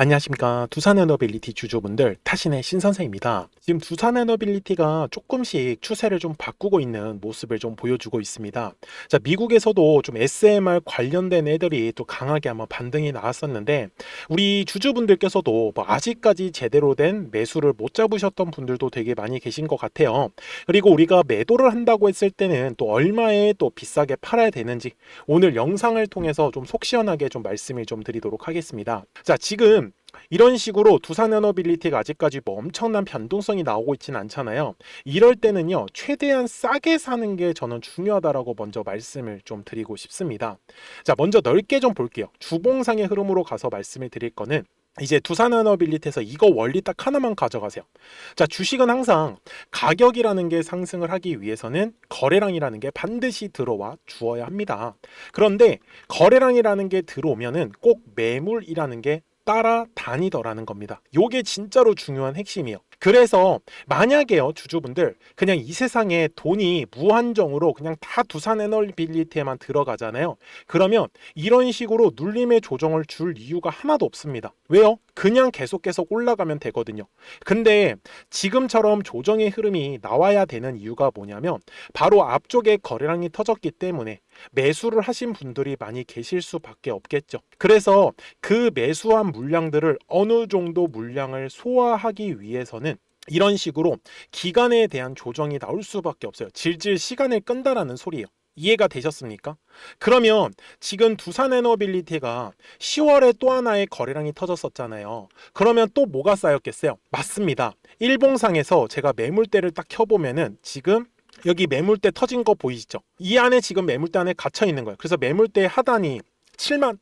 안녕하십니까 두산에너빌리티 주주분들 타신의 신선생입니다. 지금 두산에너빌리티가 조금씩 추세를 좀 바꾸고 있는 모습을 좀 보여주고 있습니다. 자 미국에서도 좀 SMR 관련된 애들이 또 강하게 한번 반등이 나왔었는데 우리 주주분들께서도 뭐 아직까지 제대로 된 매수를 못 잡으셨던 분들도 되게 많이 계신 것 같아요. 그리고 우리가 매도를 한다고 했을 때는 또 얼마에 또 비싸게 팔아야 되는지 오늘 영상을 통해서 좀 속 시원하게 좀 말씀을 좀 드리도록 하겠습니다. 자 지금 이런 식으로 두산에너빌리티가 아직까지 뭐 엄청난 변동성이 나오고 있지는 않잖아요. 이럴 때는요, 최대한 싸게 사는 게 저는 중요하다라고 먼저 말씀을 좀 드리고 싶습니다. 자, 먼저 넓게 좀 볼게요. 주봉상의 흐름으로 가서 말씀을 드릴 거는 이제 두산에너빌리티에서 이거 원리 딱 하나만 가져가세요. 자, 주식은 항상 가격이라는 게 상승을 하기 위해서는 거래량이라는 게 반드시 들어와 주어야 합니다. 그런데 거래량이라는 게 들어오면은 꼭 매물이라는 게 따라다니더라는 겁니다. 요게 진짜로 중요한 핵심이에요. 그래서 만약에요 주주분들 그냥 이 세상에 돈이 무한정으로 그냥 다 두산 에너빌리티에만 들어가잖아요. 그러면 이런 식으로 눌림의 조정을 줄 이유가 하나도 없습니다. 왜요? 그냥 계속 계속 올라가면 되거든요. 근데 지금처럼 조정의 흐름이 나와야 되는 이유가 뭐냐면 바로 앞쪽에 거래량이 터졌기 때문에 매수를 하신 분들이 많이 계실 수밖에 없겠죠. 그래서 그 매수한 물량들을 어느 정도 물량을 소화하기 위해서는 이런 식으로 기간에 대한 조정이 나올 수밖에 없어요. 질질 시간을 끈다라는 소리예요. 이해가 되셨습니까? 그러면 지금 두산 에너빌리티가 10월에 또 하나의 거래량이 터졌었잖아요. 그러면 또 뭐가 쌓였겠어요? 맞습니다. 일봉상에서 제가 매물대를 딱 켜보면은 지금 여기 매물대 터진 거 보이시죠? 이 안에 지금 매물대 안에 갇혀 있는 거예요. 그래서 매물대 하단이 7만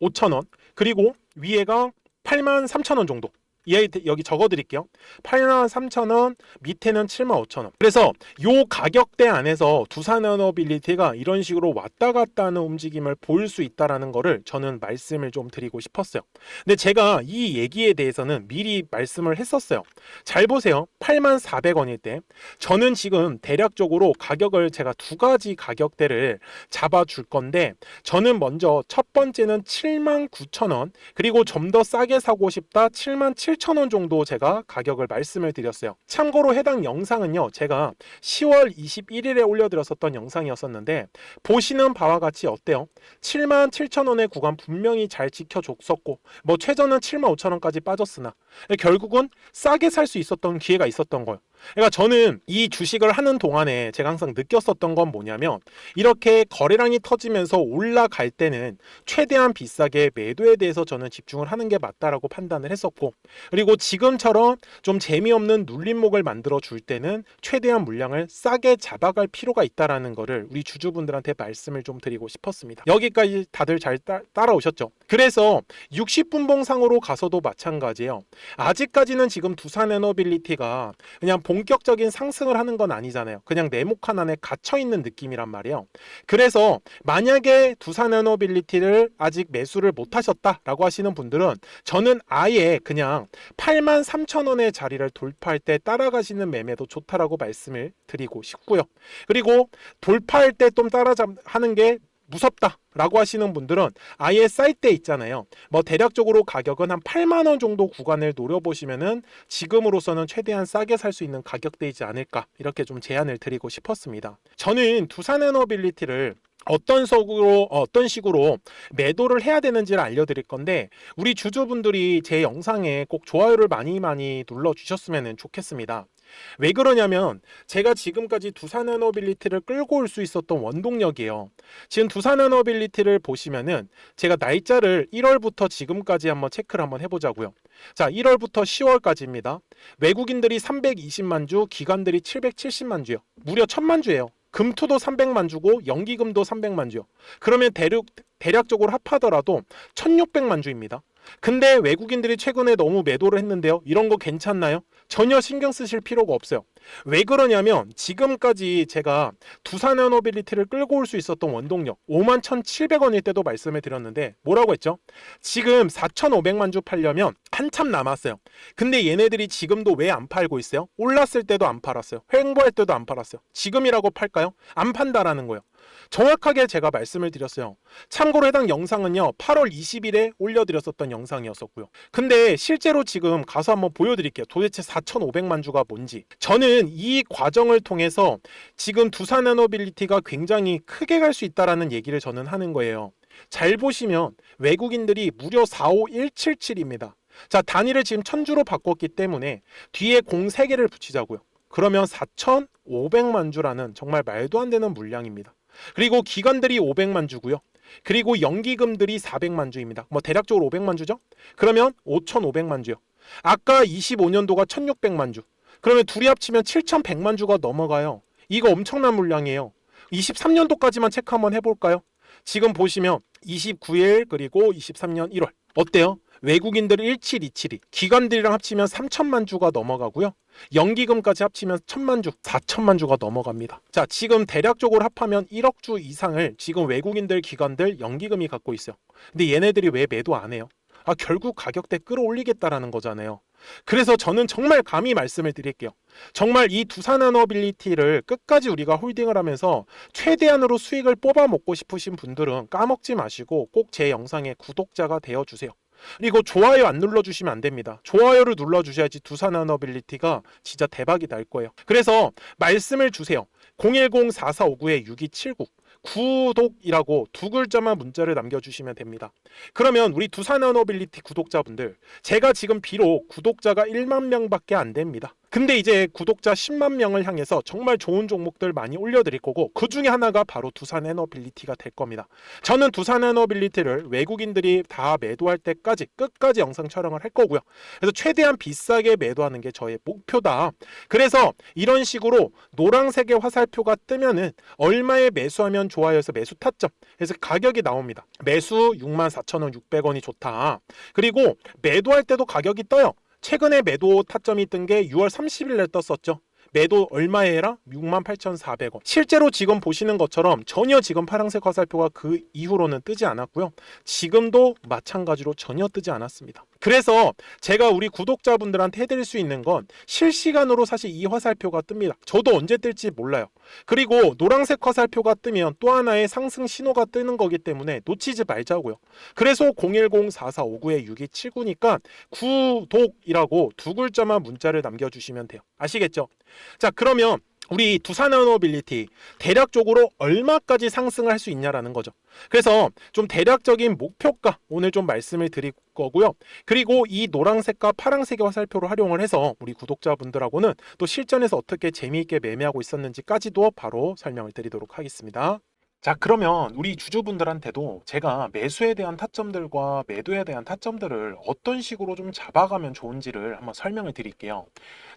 5천 원 그리고 위에가 8만 3천 원 정도. 얘 여기 적어 드릴게요. 8만 3천 원, 밑에는 7만 5천 원. 그래서 요 가격대 안에서 두산에너빌리티가 이런 식으로 왔다 갔다 하는 움직임을 보일 수 있다라는 거를 저는 말씀을 좀 드리고 싶었어요. 근데 제가 이 얘기에 대해서는 미리 말씀을 했었어요. 잘 보세요. 8만 400원일 때 저는 지금 대략적으로 가격을 제가 두 가지 가격대를 잡아 줄 건데 저는 먼저 첫 번째는 7만 9천 원 그리고 좀 더 싸게 사고 싶다 7만 7 천원 정도 제가 가격을 말씀을 드렸어요. 참고로 해당 영상은요. 제가 10월 21일에 올려드렸었던 영상이었었는데 보시는 바와 같이 어때요? 7만 7천 원의 구간 분명히 잘 지켜줬었고 뭐 최저는 7만 5천 원까지 빠졌으나 결국은 싸게 살 수 있었던 기회가 있었던 거예요. 그러니까 저는 이 주식을 하는 동안에 제가 항상 느꼈었던 건 뭐냐면 이렇게 거래량이 터지면서 올라갈 때는 최대한 비싸게 매도에 대해서 저는 집중을 하는 게 맞다라고 판단을 했었고 그리고 지금처럼 좀 재미없는 눌림목을 만들어 줄 때는 최대한 물량을 싸게 잡아갈 필요가 있다라는 거를 우리 주주분들한테 말씀을 좀 드리고 싶었습니다. 여기까지 다들 잘 따, 따라오셨죠? 그래서 60분봉 상으로 가서도 마찬가지예요. 아직까지는 지금 두산 에너빌리티가 그냥 본격적인 상승을 하는 건 아니잖아요. 그냥 네모칸 안에 갇혀 있는 느낌이란 말이에요. 그래서 만약에 두산에너빌리티를 아직 매수를 못 하셨다라고 하시는 분들은 저는 아예 그냥 8만 3천 원의 자리를 돌파할 때 따라가시는 매매도 좋다라고 말씀을 드리고 싶고요. 그리고 돌파할 때 좀 따라하는 게 무섭다. 라고 하시는 분들은 아예 사이트에 있잖아요. 뭐 대략적으로 가격은 한 8만 원 정도 구간을 노려보시면은 지금으로서는 최대한 싸게 살 수 있는 가격대이지 않을까 이렇게 좀 제안을 드리고 싶었습니다. 저는 두산에너빌리티를 어떤 식으로 어떤 식으로 매도를 해야 되는지를 알려드릴 건데 우리 주주분들이 제 영상에 꼭 좋아요를 많이 많이 눌러 주셨으면 좋겠습니다. 왜 그러냐면 제가 지금까지 두산 에너빌리티를 끌고 올 수 있었던 원동력이에요. 지금 두산 에너빌리티를 보시면은 제가 날짜를 1월부터 지금까지 한번 체크를 한번 해보자고요. 자, 1월부터 10월까지입니다. 외국인들이 320만 주, 기관들이 770만 주요. 무려 1000만 주예요. 금투도 300만 주고 연기금도 300만 주요. 그러면 대륙 대략적으로 합하더라도 1600만 주입니다. 근데 외국인들이 최근에 너무 매도를 했는데요. 이런 거 괜찮나요? 전혀 신경 쓰실 필요가 없어요. 왜 그러냐면 지금까지 제가 두산에너빌리티를 끌고 올 수 있었던 원동력 5만 1,700원일 때도 말씀을 드렸는데 뭐라고 했죠? 지금 4,500만 주 팔려면 한참 남았어요. 근데 얘네들이 지금도 왜 안 팔고 있어요? 올랐을 때도 안 팔았어요. 횡보할 때도 안 팔았어요. 지금이라고 팔까요? 안 판다라는 거예요. 정확하게 제가 말씀을 드렸어요. 참고로 해당 영상은요, 8월 20일에 올려드렸었던 영상이었었고요. 근데 실제로 지금 가서 한번 보여드릴게요. 도대체 4,500만 주가 뭔지. 저는 이 과정을 통해서 지금 두산 에너빌리티가 굉장히 크게 갈 수 있다라는 얘기를 저는 하는 거예요. 잘 보시면 외국인들이 무려 45177입니다. 자, 단위를 지금 천주로 바꿨기 때문에 뒤에 공 3개를 붙이자고요. 그러면 4,500만 주라는 정말 말도 안 되는 물량입니다. 그리고 기관들이 500만 주고요. 그리고 연기금들이 400만 주입니다. 뭐 대략적으로 500만 주죠? 그러면 5,500만 주요. 아까 25년도가 1,600만 주. 그러면 둘이 합치면 7,100만 주가 넘어가요. 이거 엄청난 물량이에요. 23년도까지만 체크 한번 해볼까요? 지금 보시면 29일 그리고 23년 1월 어때요? 외국인들 1727이 기관들이랑 합치면 3천만 주가 넘어가고요. 연기금까지 합치면 1천만 주, 4천만 주가 넘어갑니다. 자, 지금 대략적으로 합하면 1억 주 이상을 지금 외국인들, 기관들, 연기금이 갖고 있어요. 근데 얘네들이 왜 매도 안 해요? 아, 결국 가격대 끌어올리겠다라는 거잖아요. 그래서 저는 정말 감히 말씀을 드릴게요. 정말 이 두산 에너빌리티를 끝까지 우리가 홀딩을 하면서 최대한으로 수익을 뽑아 먹고 싶으신 분들은 까먹지 마시고 꼭 제 영상의 구독자가 되어 주세요. 그리고 좋아요 안 눌러주시면 안 됩니다. 좋아요를 눌러주셔야지 두산 에너빌리티가 진짜 대박이 날 거예요. 그래서 말씀을 주세요. 010-4459-6279 구독이라고 두 글자만 문자를 남겨주시면 됩니다. 그러면 우리 두산 에너빌리티 구독자분들 제가 지금 비록 구독자가 1만 명밖에 안 됩니다. 근데 이제 구독자 10만 명을 향해서 정말 좋은 종목들 많이 올려드릴 거고 그 중에 하나가 바로 두산 에너빌리티가 될 겁니다. 저는 두산 에너빌리티를 외국인들이 다 매도할 때까지 끝까지 영상 촬영을 할 거고요. 그래서 최대한 비싸게 매도하는 게 저의 목표다. 그래서 이런 식으로 노란색의 화살표가 뜨면은 얼마에 매수하면 좋아요 해서 매수 타점. 그래서 가격이 나옵니다. 매수 64,600원이 좋다. 그리고 매도할 때도 가격이 떠요. 최근에 매도 타점이 뜬 게 6월 30일에 떴었죠. 매도 얼마에 해라? 68,400원. 실제로 지금 보시는 것처럼 전혀 지금 파란색 화살표가 그 이후로는 뜨지 않았고요. 지금도 마찬가지로 전혀 뜨지 않았습니다. 그래서 제가 우리 구독자분들한테 해드릴 수 있는 건 실시간으로 사실 이 화살표가 뜹니다. 저도 언제 뜰지 몰라요. 그리고 노란색 화살표가 뜨면 또 하나의 상승 신호가 뜨는 거기 때문에 놓치지 말자고요. 그래서 010-4459-6279니까 구독이라고 두 글자만 문자를 남겨주시면 돼요. 아시겠죠? 자, 그러면 우리 두산 에너빌리티 대략적으로 얼마까지 상승을 할 수 있냐라는 거죠. 그래서 좀 대략적인 목표가 오늘 좀 말씀을 드릴 거고요. 그리고 이 노란색과 파란색의 화살표를 활용을 해서 우리 구독자분들하고는 또 실전에서 어떻게 재미있게 매매하고 있었는지까지도 바로 설명을 드리도록 하겠습니다. 자, 그러면 우리 주주분들한테도 제가 매수에 대한 타점들과 매도에 대한 타점들을 어떤 식으로 좀 잡아가면 좋은지를 한번 설명을 드릴게요.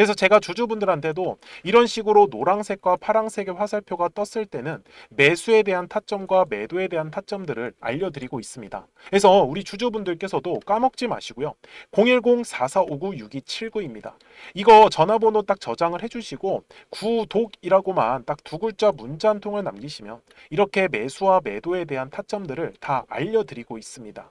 그래서 제가 주주분들한테도 이런 식으로 노란색과 파란색의 화살표가 떴을 때는 매수에 대한 타점과 매도에 대한 타점들을 알려드리고 있습니다. 그래서 우리 주주분들께서도 까먹지 마시고요. 010-4459-6279입니다. 이거 전화번호 딱 저장을 해주시고 구독이라고만 딱 두 글자 문자 한 통을 남기시면 이렇게 매수와 매도에 대한 타점들을 다 알려드리고 있습니다.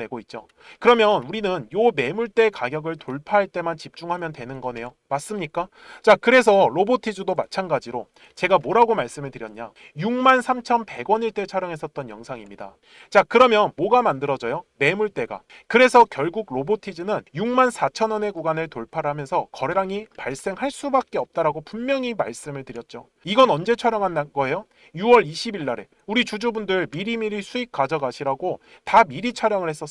내고 있죠. 그러면 우리는 요 매물대 가격을 돌파할 때만 집중하면 되는 거네요. 맞습니까? 자, 그래서 로보티즈도 마찬가지로 제가 뭐라고 말씀을 드렸냐? 63,100원일 때 촬영했었던 영상입니다. 자, 그러면 뭐가 만들어져요? 매물대가. 그래서 결국 로보티즈는 64,000원의 구간을 돌파를 하면서 거래량이 발생할 수밖에 없다라고 분명히 말씀을 드렸죠. 이건 언제 촬영한 거예요? 6월 20일 날에 우리 주주분들 미리미리 수익 가져가시라고 다 미리 촬영을 했었어요.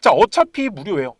자 어차피 무료예요.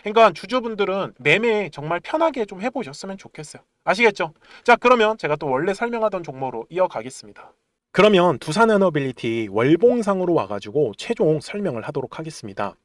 그러니까 주주분들은 매매 정말 편하게 좀 해보셨으면 좋겠어요. 아시겠죠? 자 그러면 제가 또 원래 설명하던 종목으로 이어가겠습니다. 그러면 두산에너빌리티 월봉상으로 와가지고 최종 설명을 하도록 하겠습니다.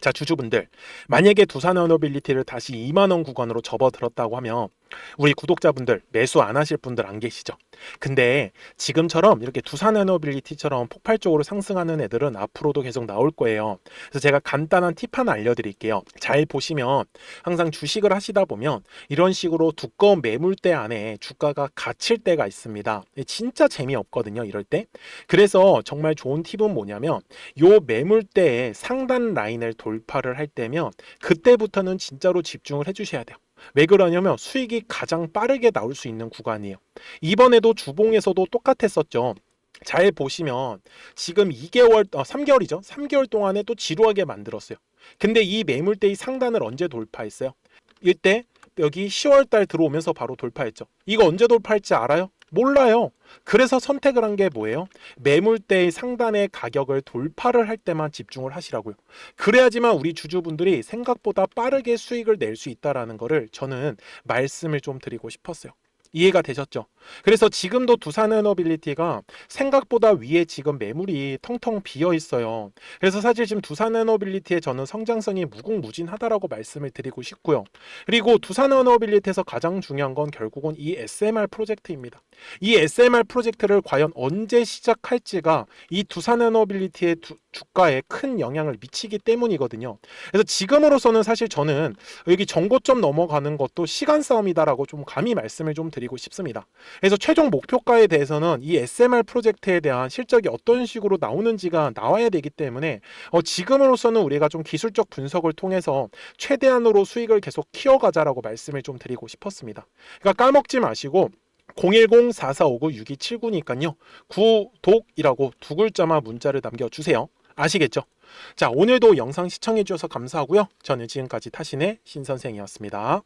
자 주주분들 만약에 두산에너빌리티를 다시 2만원 구간으로 접어들었다고 하면 우리 구독자분들 매수 안 하실 분들 안 계시죠? 근데 지금처럼 이렇게 두산 에너빌리티처럼 폭발적으로 상승하는 애들은 앞으로도 계속 나올 거예요. 그래서 제가 간단한 팁 하나 알려드릴게요. 잘 보시면 항상 주식을 하시다 보면 이런 식으로 두꺼운 매물대 안에 주가가 갇힐 때가 있습니다. 진짜 재미없거든요. 이럴 때. 그래서 정말 좋은 팁은 뭐냐면 요 매물대의 상단 라인을 돌파를 할 때면 그때부터는 진짜로 집중을 해주셔야 돼요. 왜 그러냐면 수익이 가장 빠르게 나올 수 있는 구간이에요. 이번에도 주봉에서도 똑같았었죠. 잘 보시면 지금 2개월, 어, 3개월이죠. 3개월 동안에 또 지루하게 만들었어요. 근데 이 매물대의 상단을 언제 돌파했어요? 이때 여기 10월 달 들어오면서 바로 돌파했죠. 이거 언제 돌파할지 알아요? 몰라요. 그래서 선택을 한 게 뭐예요? 매물대의 상단의 가격을 돌파를 할 때만 집중을 하시라고요. 그래야지만 우리 주주분들이 생각보다 빠르게 수익을 낼 수 있다라는 거를 저는 말씀을 좀 드리고 싶었어요. 이해가 되셨죠? 그래서 지금도 두산에너빌리티가 생각보다 위에 지금 매물이 텅텅 비어 있어요. 그래서 사실 지금 두산에너빌리티의 저는 성장성이 무궁무진하다라고 말씀을 드리고 싶고요. 그리고 두산에너빌리티에서 가장 중요한 건 결국은 이 SMR 프로젝트입니다. 이 SMR 프로젝트를 과연 언제 시작할지가 이 두산에너빌리티의 두- 주가에 큰 영향을 미치기 때문이거든요. 그래서 지금으로서는 사실 저는 여기 정고점 넘어가는 것도 시간 싸움이다라고 좀 감히 말씀을 좀 드리고 싶습니다. 그래서 최종 목표가에 대해서는 이 SMR 프로젝트에 대한 실적이 어떤 식으로 나오는지가 나와야 되기 때문에 어, 지금으로서는 우리가 좀 기술적 분석을 통해서 최대한으로 수익을 계속 키워가자라고 말씀을 좀 드리고 싶었습니다. 그러니까 까먹지 마시고 010-4459-6279니까요. 구독이라고 두 글자만 문자를 남겨주세요. 아시겠죠? 자, 오늘도 영상 시청해 주셔서 감사하고요. 저는 지금까지 타신의 신선생이었습니다.